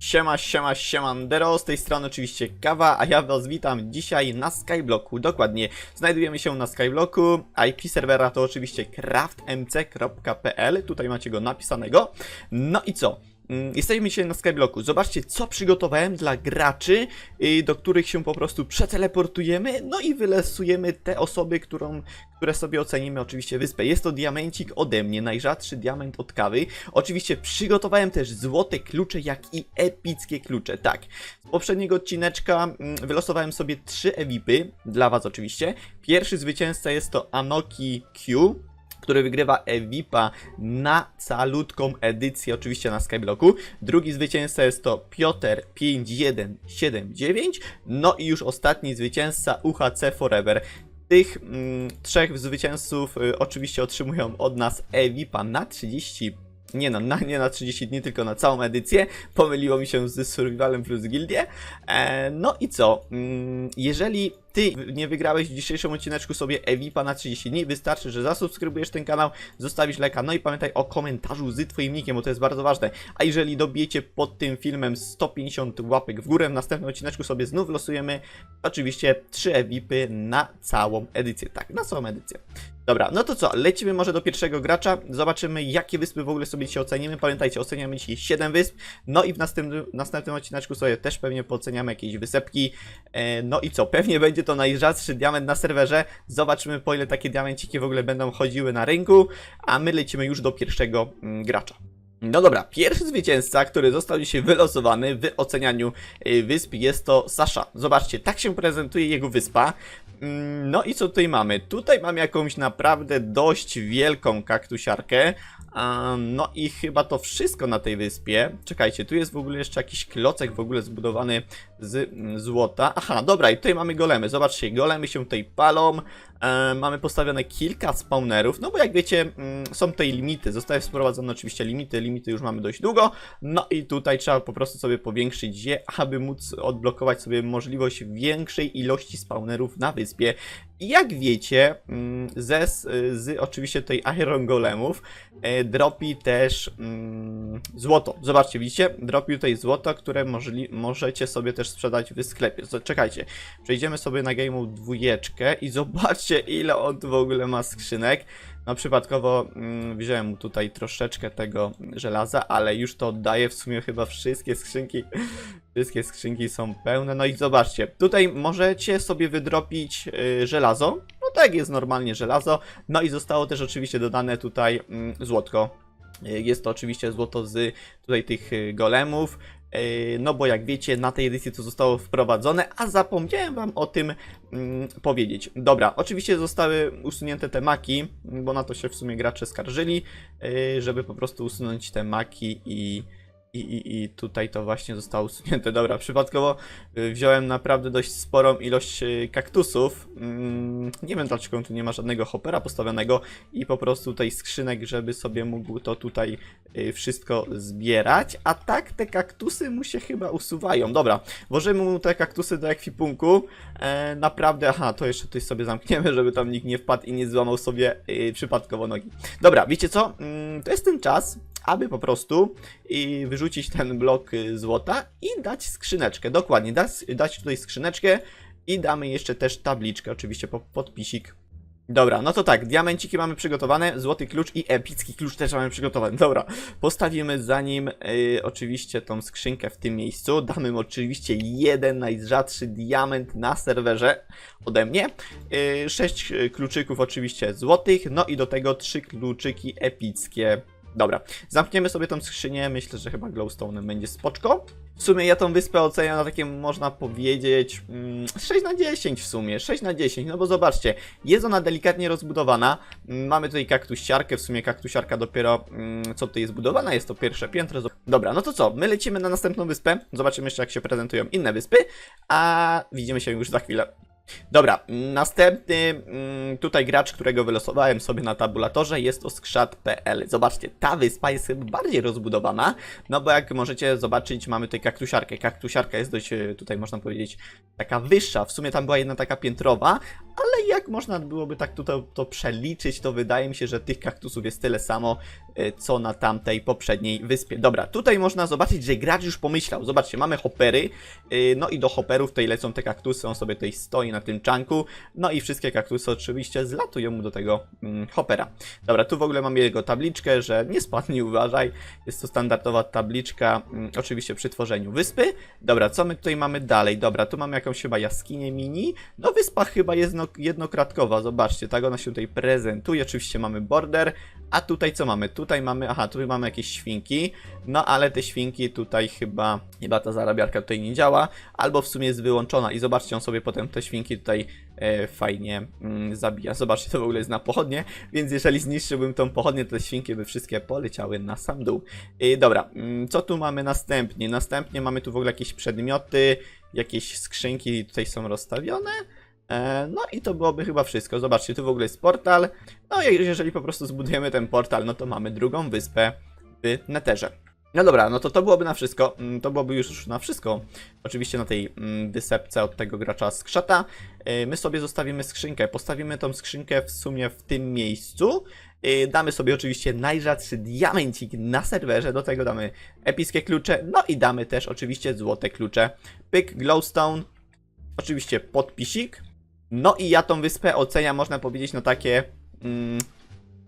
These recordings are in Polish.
Siema, siema, siemandero, z tej strony oczywiście Kawa, a ja was witam dzisiaj na Skyblocku, dokładnie, znajdujemy się na Skyblocku, IP serwera to oczywiście craftmc.pl, tutaj macie go napisanego, no i co? Mm, Jesteśmy dzisiaj na Skyblocku. Zobaczcie, co przygotowałem dla graczy, y, do których się po prostu przeteleportujemy, no i wylesujemy te osoby, którą, które sobie ocenimy oczywiście wyspę. Jest to diamencik ode mnie, najrzadszy diament od kawy. Oczywiście przygotowałem też złote klucze, jak i epickie klucze. Tak, z poprzedniego odcineczka mm, wylosowałem sobie trzy ewipy, dla was oczywiście. Pierwszy zwycięzca jest to Anoki Q, który wygrywa Evipa na calutką edycję, oczywiście na Skyblocku. Drugi zwycięzca jest to Piotr 5179. No i już ostatni zwycięzca UHC Forever. Tych mm, trzech zwycięzców y, oczywiście otrzymują od nas Evipa na 30 nie no, na, nie na 30 dni, tylko na całą edycję. Pomyliło mi się z Survivalem plus Gildię. E, no i co? Mm, jeżeli ty nie wygrałeś w dzisiejszym odcineczku sobie Evipa na 30 dni, wystarczy, że zasubskrybujesz ten kanał, zostawisz lajka, no i pamiętaj o komentarzu z twoim nickiem, bo to jest bardzo ważne. A jeżeli dobijecie pod tym filmem 150 łapek w górę, w następnym odcineczku sobie znów losujemy oczywiście 3 Evipy na całą edycję. Tak, na całą edycję. Dobra, no to co, lecimy może do pierwszego gracza, zobaczymy jakie wyspy w ogóle sobie dzisiaj ocenimy. Pamiętajcie, oceniamy dzisiaj 7 wysp, no i w następnym, następnym odcineczku sobie też pewnie pooceniamy jakieś wysepki. E, no i co, pewnie będzie to najrzadszy diament na serwerze. Zobaczymy po ile takie diamenciki w ogóle będą chodziły na rynku, a my lecimy już do pierwszego mm, gracza. No dobra, pierwszy zwycięzca, który został dzisiaj wylosowany w ocenianiu y, wysp jest to Sasha. Zobaczcie, tak się prezentuje jego wyspa. Mm, No i co tutaj mamy? Tutaj mamy jakąś naprawdę dość wielką kaktusiarkę. No i chyba to wszystko na tej wyspie. Czekajcie, tu jest w ogóle jeszcze jakiś klocek w ogóle zbudowany z mm, złota. Aha, dobra, i tutaj mamy golemy. Zobaczcie, golemy się tutaj palą. E, mamy postawione kilka spawnerów, no bo jak wiecie, mm, są tutaj limity. Zostały wprowadzone oczywiście limity, limity już mamy dość długo. No i tutaj trzeba po prostu sobie powiększyć je, aby móc odblokować sobie możliwość większej ilości spawnerów na wyspie. принципе, Jak wiecie, mm, ze, z, z oczywiście tej Iron Golemów e, dropi też mm, złoto. Zobaczcie, widzicie? Dropi tutaj złoto, które możli, możecie sobie też sprzedać w sklepie. Czekajcie, przejdziemy sobie na game'u dwójeczkę i zobaczcie ile on tu w ogóle ma skrzynek. No przypadkowo mm, wziąłem mu tutaj troszeczkę tego żelaza, ale już to oddaję w sumie chyba wszystkie skrzynki. Wszystkie skrzynki są pełne. No i zobaczcie, tutaj możecie sobie wydropić y, żelazo. No tak jest normalnie żelazo. No i zostało też oczywiście dodane tutaj mm, złotko. Y, Jest to oczywiście złoto z tutaj tych y, golemów. Y, No bo jak wiecie, na tej edycji to zostało wprowadzone, a zapomniałem wam o tym mm, powiedzieć. Dobra, oczywiście zostały usunięte te maki, bo na to się w sumie gracze skarżyli, żeby po prostu usunąć te maki i, i, i, i tutaj to właśnie zostało usunięte. Dobra, przypadkowo y, wziąłem naprawdę dość sporą ilość y, kaktusów. Mm, Nie wiem dlaczego tu nie ma żadnego hopera postawionego i po prostu tutaj skrzynek, żeby sobie mógł to tutaj y, wszystko zbierać. A tak te kaktusy mu się chyba usuwają. Dobra, włożymy mu te kaktusy do ekwipunku. E, naprawdę, aha, to jeszcze tutaj sobie zamkniemy, żeby tam nikt nie wpadł i nie złamał sobie przypadkowo nogi. Dobra, wiecie co? Mm, to jest ten czas, aby po prostu y, wyrzucić ten blok y, złota i dać skrzyneczkę. Dokładnie, dać, dać tutaj skrzyneczkę i damy jeszcze też tabliczkę, oczywiście po, podpisik. Dobra, no to tak, diamenciki mamy przygotowane, złoty klucz i epicki klucz też mamy przygotowany. Dobra, postawimy za nim y, oczywiście tą skrzynkę w tym miejscu. Damy mu oczywiście jeden najrzadszy diament na serwerze ode mnie. Y, sześć kluczyków oczywiście złotych, no i do tego trzy kluczyki epickie. Dobra, zamkniemy sobie tą skrzynię, myślę, że chyba glowstone'em będzie spoczko. W sumie ja tą wyspę oceniam na takie, można powiedzieć, mm, 6 na 10 w sumie, 6 na 10, no bo zobaczcie, jest ona delikatnie rozbudowana, Mm, mamy tutaj kaktusiarkę, w sumie kaktusiarka dopiero, mm, co tutaj jest budowana, jest to pierwsze piętro. Dobra, no to co, my lecimy na następną wyspę, zobaczymy jeszcze jak się prezentują inne wyspy, a widzimy się już za chwilę. Dobra, następny mm, tutaj gracz, którego wylosowałem sobie na tabulatorze jest to skrzat.pl. Zobaczcie, ta wyspa jest chyba bardziej rozbudowana, no bo jak możecie zobaczyć, mamy tutaj kaktusiarkę. Kaktusiarka jest dość, e, tutaj można powiedzieć, taka wyższa. W sumie tam była jedna taka piętrowa, ale jak można byłoby tak tutaj to przeliczyć, to wydaje mi się, że tych kaktusów jest tyle samo, co na tamtej poprzedniej wyspie. Dobra, tutaj można zobaczyć, że gracz już pomyślał. Zobaczcie, mamy hopery, e, no i do hoperów tutaj lecą te kaktusy, on sobie tutaj stoi na tym czanku, no i wszystkie kaktusy oczywiście zlatują mu do tego mm, hopera. Dobra, tu w ogóle mamy jego tabliczkę, że nie spadnij, uważaj. Jest to standardowa tabliczka, mm, oczywiście przy tworzeniu wyspy. Dobra, co my tutaj mamy dalej? Dobra, tu mamy jakąś chyba jaskinię mini. No wyspa chyba jest no, jednokratkowa, zobaczcie, tak ona się tutaj prezentuje. Oczywiście mamy border, a tutaj co mamy? Tutaj mamy, aha, tutaj mamy jakieś świnki, no ale te świnki tutaj chyba, chyba ta zarabiarka tutaj nie działa, albo w sumie jest wyłączona i zobaczcie, on sobie potem te świnki tutaj e, fajnie mm, zabija. Zobaczcie, to w ogóle jest na pochodnie, więc jeżeli zniszczyłbym tą pochodnię, to te świnki by wszystkie poleciały na sam dół. E, dobra, mm, co tu mamy następnie? Następnie mamy tu w ogóle jakieś przedmioty, jakieś skrzynki tutaj są rozstawione. E, No i to byłoby chyba wszystko. Zobaczcie, tu w ogóle jest portal. No i jeżeli po prostu zbudujemy ten portal, no to mamy drugą wyspę w Netherze. No dobra, no to to byłoby na wszystko. Mm, To byłoby już na wszystko. Oczywiście na tej mm, wysepce od tego gracza skrzata. E, My sobie zostawimy skrzynkę. Postawimy tą skrzynkę w sumie w tym miejscu. E, Damy sobie oczywiście najrzadszy diamencik na serwerze. Do tego damy epickie klucze. No i damy też oczywiście złote klucze. Pyk, glowstone. Oczywiście podpisik. No i ja tą wyspę oceniam, można powiedzieć, na takie. Mm,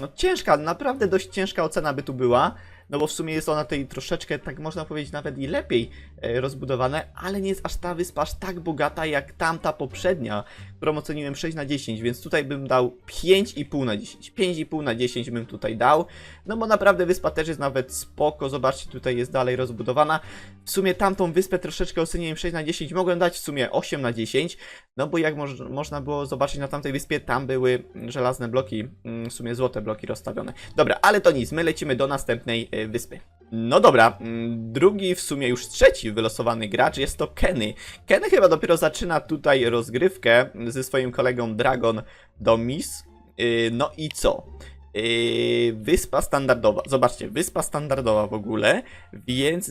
no ciężka, naprawdę dość ciężka ocena by tu była. No bo w sumie jest ona tutaj troszeczkę, tak można powiedzieć, nawet i lepiej e, rozbudowane, ale nie jest aż ta wyspa aż tak bogata jak tamta poprzednia, którą oceniłem 6 na 10, więc tutaj bym dał 5,5 na 10. 5,5 na 10 bym tutaj dał. No bo naprawdę wyspa też jest nawet spoko, zobaczcie, tutaj jest dalej rozbudowana. W sumie tamtą wyspę troszeczkę oceniłem 6 na 10, mogłem dać w sumie 8 na 10, no bo jak moż, można było zobaczyć na tamtej wyspie, tam były żelazne bloki, mm, w sumie złote bloki rozstawione. Dobra, ale to nic, my lecimy do następnej wyspy. No dobra, mm, drugi, w sumie już trzeci wylosowany gracz jest to Kenny. Kenny chyba dopiero zaczyna tutaj rozgrywkę ze swoim kolegą Dragon Domis. Yy, No i co? Yy, wyspa standardowa. Zobaczcie, wyspa standardowa w ogóle, więc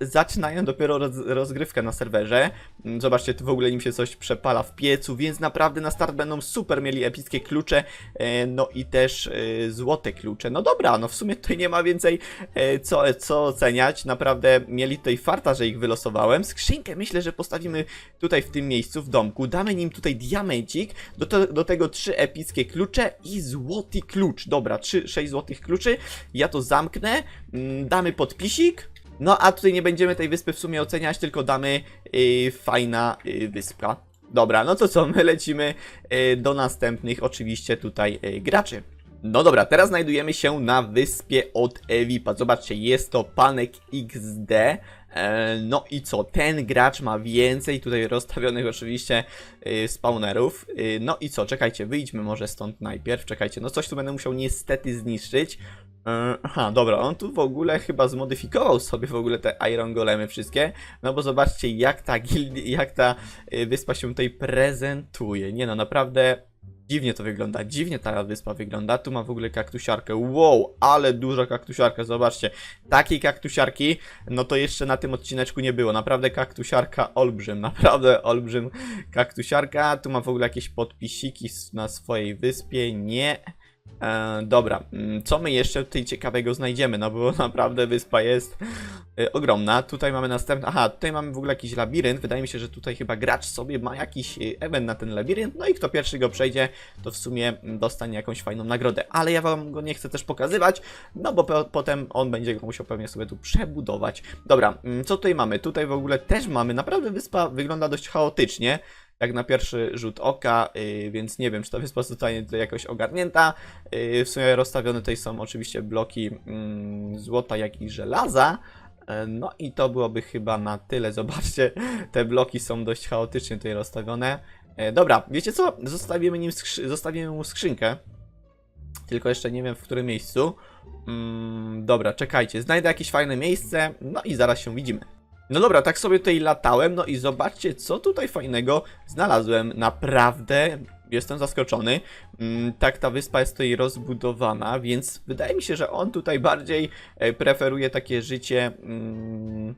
zaczynają dopiero roz rozgrywkę na serwerze. Mm, Zobaczcie, tu w ogóle im się coś przepala w piecu, więc naprawdę na start będą super mieli epickie klucze, e, no i też e, złote klucze. No dobra, no w sumie tutaj nie ma więcej e, co, co oceniać. Naprawdę mieli tutaj farta, że ich wylosowałem. Skrzynkę myślę, że postawimy tutaj w tym miejscu, w domku. Damy nim tutaj diamencik, do, do tego trzy epickie klucze i złoty klucz. Dobra, trzy, sześć złotych kluczy. Ja to zamknę, mm, damy podpisik. No a tutaj nie będziemy tej wyspy w sumie oceniać, tylko damy y, fajna y, wyspka. Dobra, no to co, my lecimy y, do następnych oczywiście tutaj y, graczy. No dobra, teraz znajdujemy się na wyspie od Evipa. Zobaczcie, jest to Panek XD. E, No i co? Ten gracz ma więcej tutaj rozstawionych oczywiście y, spawnerów. Y, No i co? Czekajcie, wyjdźmy może stąd najpierw. Czekajcie, no coś tu będę musiał niestety zniszczyć. E, Aha, dobra, on tu w ogóle chyba zmodyfikował sobie w ogóle te Iron Golemy wszystkie. No bo zobaczcie, jak ta gildia, jak ta wyspa się tutaj prezentuje. Nie no, naprawdę Dziwnie to wygląda, dziwnie ta wyspa wygląda. Tu ma w ogóle kaktusiarkę. Wow, ale duża kaktusiarka, zobaczcie. Takiej kaktusiarki, no to jeszcze na tym odcineczku nie było. Naprawdę kaktusiarka olbrzym, naprawdę olbrzym kaktusiarka. Tu ma w ogóle jakieś podpisiki na swojej wyspie. Nie. E, dobra, mm, co my jeszcze tutaj ciekawego znajdziemy? No bo naprawdę wyspa jest e, ogromna. Tutaj mamy następny. Aha, tutaj mamy w ogóle jakiś labirynt. Wydaje mi się, że tutaj chyba gracz sobie ma jakiś e, event na ten labirynt. No i kto pierwszy go przejdzie, to w sumie dostanie jakąś fajną nagrodę. Ale ja wam go nie chcę też pokazywać, no bo po, potem on będzie go musiał pewnie sobie tu przebudować. Dobra, mm, co tutaj mamy? Tutaj w ogóle też mamy. Naprawdę wyspa wygląda dość chaotycznie jak na pierwszy rzut oka, yy, więc nie wiem, czy ta wyspa zostanie tutaj jakoś ogarnięta. Yy, w sumie rozstawione tutaj są oczywiście bloki mm, złota, jak i żelaza. E, No i to byłoby chyba na tyle. Zobaczcie, te bloki są dość chaotycznie tutaj rozstawione. E, Dobra, wiecie co? Zostawimy, nim zostawimy mu skrzynkę. Tylko jeszcze nie wiem w którym miejscu. Mm, dobra, czekajcie, znajdę jakieś fajne miejsce, no i zaraz się widzimy. No dobra, tak sobie tutaj latałem, no i zobaczcie, co tutaj fajnego znalazłem. Naprawdę jestem zaskoczony. Mm, tak, ta wyspa jest tutaj rozbudowana, więc wydaje mi się, że on tutaj bardziej e, preferuje takie życie. Mm,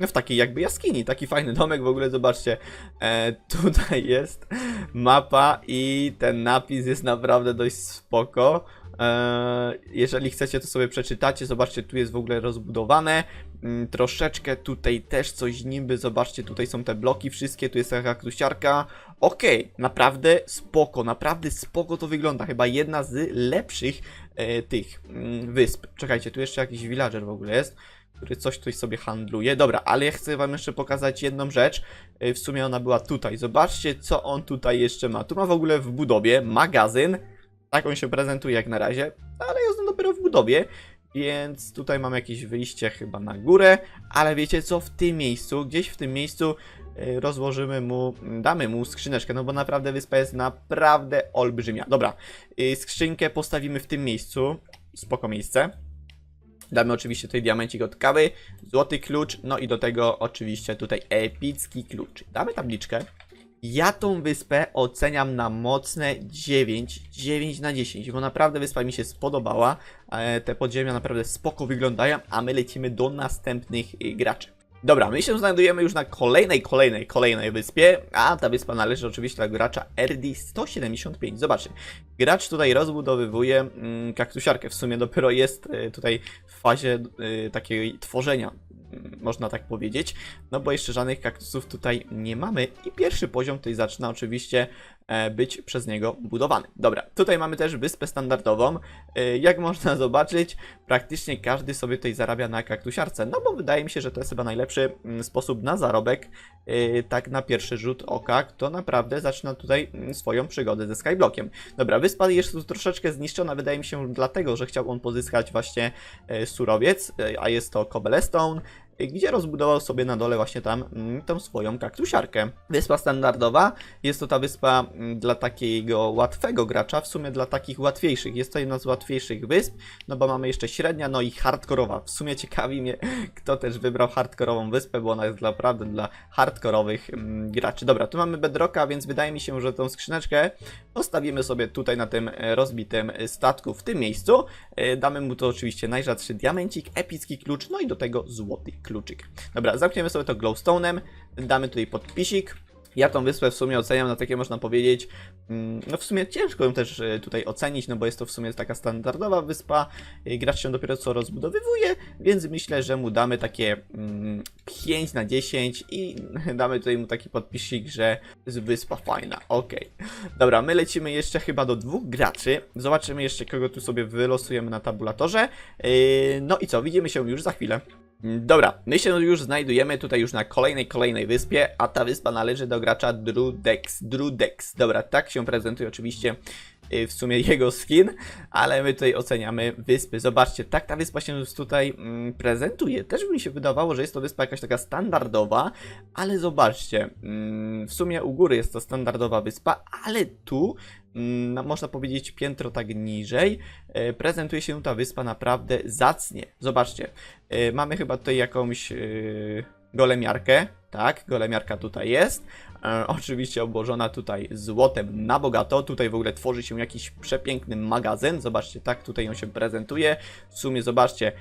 w takiej jakby jaskini, taki fajny domek w ogóle, zobaczcie, e, tutaj jest mapa i ten napis jest naprawdę dość spoko. E, jeżeli chcecie, to sobie przeczytacie. Zobaczcie, tu jest w ogóle rozbudowane. Mm, troszeczkę tutaj też coś niby. Zobaczcie, tutaj są te bloki wszystkie. Tu jest taka kaktusiarka. Okej, naprawdę spoko, naprawdę spoko to wygląda. Chyba jedna z lepszych e, tych mm, wysp. Czekajcie, tu jeszcze jakiś villager w ogóle jest który coś tutaj sobie handluje. Dobra, ale ja chcę wam jeszcze pokazać jedną rzecz. Y, W sumie ona była tutaj. Zobaczcie, co on tutaj jeszcze ma. Tu ma w ogóle w budowie magazyn. Tak on się prezentuje jak na razie, ale jest on dopiero w budowie. Więc tutaj mam jakieś wyjście chyba na górę, ale wiecie co, w tym miejscu, gdzieś w tym miejscu y, rozłożymy mu, damy mu skrzyneczkę, no bo naprawdę wyspa jest naprawdę olbrzymia. Dobra, y, skrzynkę postawimy w tym miejscu, spoko miejsce. Damy oczywiście tutaj diamencik od kawy, złoty klucz, no i do tego oczywiście tutaj epicki klucz. Damy tabliczkę. Ja tą wyspę oceniam na mocne 9, 9 na 10, bo naprawdę wyspa mi się spodobała. E, Te podziemia naprawdę spoko wyglądają, a my lecimy do następnych y, graczy. Dobra, my się znajdujemy już na kolejnej, kolejnej, kolejnej wyspie, a ta wyspa należy oczywiście do gracza RD175. Zobaczcie, gracz tutaj rozbudowywuje mm, kaktusiarkę, w sumie dopiero jest y, tutaj w fazie y, takiej tworzenia, można tak powiedzieć, no bo jeszcze żadnych kaktusów tutaj nie mamy i pierwszy poziom tutaj zaczyna oczywiście e, być przez niego budowany. Dobra, tutaj mamy też wyspę standardową. E, Jak można zobaczyć, praktycznie każdy sobie tutaj zarabia na kaktusiarce, no bo wydaje mi się, że to jest chyba najlepszy mm, sposób na zarobek, e, tak na pierwszy rzut oka, kto naprawdę zaczyna tutaj mm, swoją przygodę ze Skyblockiem. Dobra, wyspa jest tu troszeczkę zniszczona, wydaje mi się dlatego, że chciał on pozyskać właśnie surowiec, a jest to cobblestone, gdzie rozbudował sobie na dole właśnie tam mm, tą swoją kaktusiarkę. Wyspa standardowa, jest to ta wyspa mm, dla takiego łatwego gracza, w sumie dla takich łatwiejszych. Jest to jedna z łatwiejszych wysp, no bo mamy jeszcze średnia, no i hardkorowa. W sumie ciekawi mnie, kto też wybrał hardkorową wyspę, bo ona jest naprawdę dla hardkorowych mm, graczy. Dobra, tu mamy bedrocka, więc wydaje mi się, że tą skrzyneczkę postawimy sobie tutaj na tym e, rozbitym statku w tym miejscu. E, Damy mu to oczywiście najrzadszy diamencik, epicki klucz, no i do tego złoty kluczyk. Dobra, zamkniemy sobie to glowstone'em, damy tutaj podpisik. Ja tą wyspę w sumie oceniam na takie, można powiedzieć, mm, no w sumie ciężko ją też e, tutaj ocenić, no bo jest to w sumie taka standardowa wyspa, e, gracz się dopiero co rozbudowywuje, więc myślę, że mu damy takie mm, 5 na 10 i damy tutaj mu taki podpisik, że jest wyspa fajna, okej. Dobra, my lecimy jeszcze chyba do dwóch graczy, zobaczymy jeszcze kogo tu sobie wylosujemy na tabulatorze, Yy, no i co, widzimy się już za chwilę. Dobra, my się już znajdujemy tutaj już na kolejnej, kolejnej wyspie, a ta wyspa należy do gracza Drudex. Drudex. Dobra, tak się prezentuje oczywiście y, w sumie jego skin, ale my tutaj oceniamy wyspy. Zobaczcie, tak ta wyspa się tutaj mm, prezentuje. Też mi się wydawało, że jest to wyspa jakaś taka standardowa, ale zobaczcie, mm, w sumie u góry jest to standardowa wyspa, ale tu można powiedzieć piętro tak niżej, e, prezentuje się ta wyspa naprawdę zacnie. Zobaczcie, e, mamy chyba tutaj jakąś e, golemiarkę, tak, golemiarka tutaj jest, oczywiście obłożona tutaj złotem na bogato, tutaj w ogóle tworzy się jakiś przepiękny magazyn, zobaczcie, tak tutaj ją się prezentuje, w sumie zobaczcie,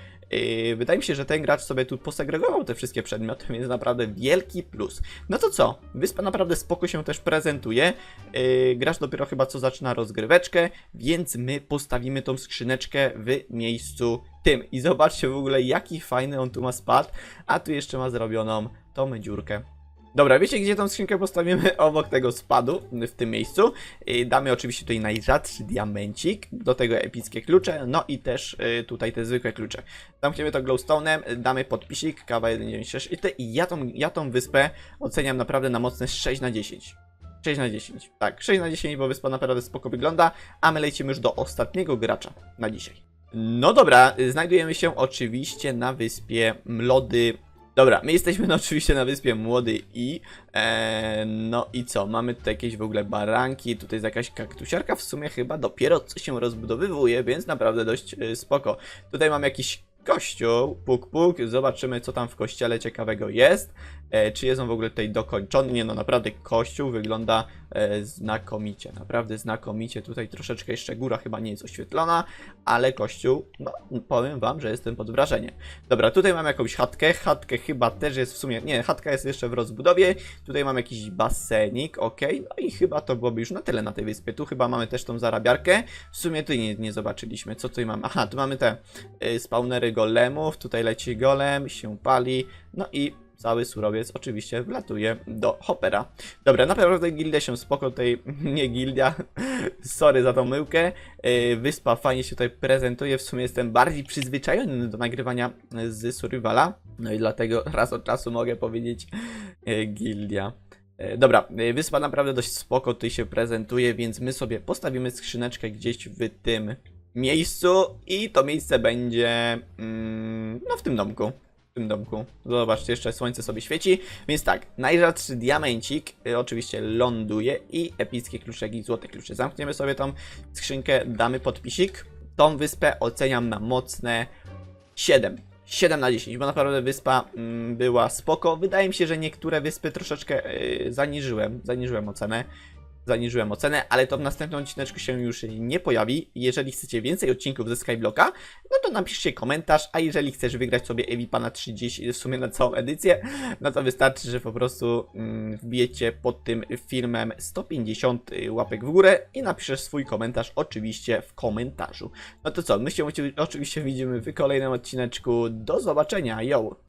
wydaje mi się, że ten gracz sobie tu posegregował te wszystkie przedmioty, więc naprawdę wielki plus. No to co, wyspa naprawdę spoko się też prezentuje, e, gracz dopiero chyba co zaczyna rozgryweczkę, więc my postawimy tą skrzyneczkę w miejscu tym. I zobaczcie w ogóle jaki fajny on tu ma spad, a tu jeszcze ma zrobioną tą dziurkę. Dobra, wiecie gdzie tą skrzynkę postawimy? Obok tego spadu, w tym miejscu. Damy oczywiście tutaj najrzadszy diamencik, do tego epickie klucze, no i też y, tutaj te zwykłe klucze. Zamkniemy to glowstone'em, damy podpisik, kawa 196 i, te, i ja, tą, ja tą wyspę oceniam naprawdę na mocne 6 na 10. 6 na 10. Tak, 6 na 10, bo wyspa naprawdę spoko wygląda, a my lecimy już do ostatniego gracza na dzisiaj. No dobra, znajdujemy się oczywiście na wyspie Mlody. Dobra, my jesteśmy no, oczywiście na wyspie Młody i e, no i co, mamy tutaj jakieś w ogóle baranki, tutaj jest jakaś kaktusiarka w sumie chyba dopiero co się rozbudowywuje, więc naprawdę dość y, spoko. Tutaj mamy jakiś kościół, puk puk, zobaczymy co tam w kościele ciekawego jest, e, czy jest on w ogóle tutaj dokończony, nie no naprawdę kościół wygląda e, znakomicie, naprawdę znakomicie, tutaj troszeczkę jeszcze góra chyba nie jest oświetlona, ale kościół, no powiem wam, że jestem pod wrażeniem. Dobra, tutaj mam jakąś chatkę, chatkę chyba też jest w sumie, nie, chatka jest jeszcze w rozbudowie, tutaj mam jakiś basenik, ok, no i chyba to byłoby już na tyle na tej wyspie, tu chyba mamy też tą zarabiarkę, w sumie tu nie, nie zobaczyliśmy, co tutaj mamy, aha, tu mamy te y, spawnery golemów, tutaj leci golem, się pali, no i cały surowiec oczywiście wlatuje do hopera. Dobra, naprawdę gildia się spoko, tutaj nie gildia, sorry za tą myłkę, y, wyspa fajnie się tutaj prezentuje, w sumie jestem bardziej przyzwyczajony do nagrywania z survivala, no i dlatego raz od czasu mogę powiedzieć y, gildia. E, Dobra, e, wyspa naprawdę dość spoko tutaj się prezentuje, więc my sobie postawimy skrzyneczkę gdzieś w tym miejscu i to miejsce będzie mm, no w tym domku. W tym domku. Zobaczcie, jeszcze słońce sobie świeci. Więc tak, najrzadszy diamencik y, oczywiście ląduje i epickie kluczeki, złote klucze. Zamkniemy sobie tą skrzynkę, damy podpisik. Tą wyspę oceniam na mocne 7. 7 na 10, bo naprawdę wyspa mm, była spoko. Wydaje mi się, że niektóre wyspy troszeczkę y, zaniżyłem, zaniżyłem ocenę. Zaniżyłem ocenę, ale to w następnym odcineczku się już nie pojawi. Jeżeli chcecie więcej odcinków ze Skyblocka, no to napiszcie komentarz, a jeżeli chcesz wygrać sobie Evipa na 30, w sumie na całą edycję, no to wystarczy, że po prostu mm, wbijecie pod tym filmem 150 łapek w górę i napiszesz swój komentarz oczywiście w komentarzu. No to co, my się oczywiście widzimy w kolejnym odcineczku. Do zobaczenia, yo!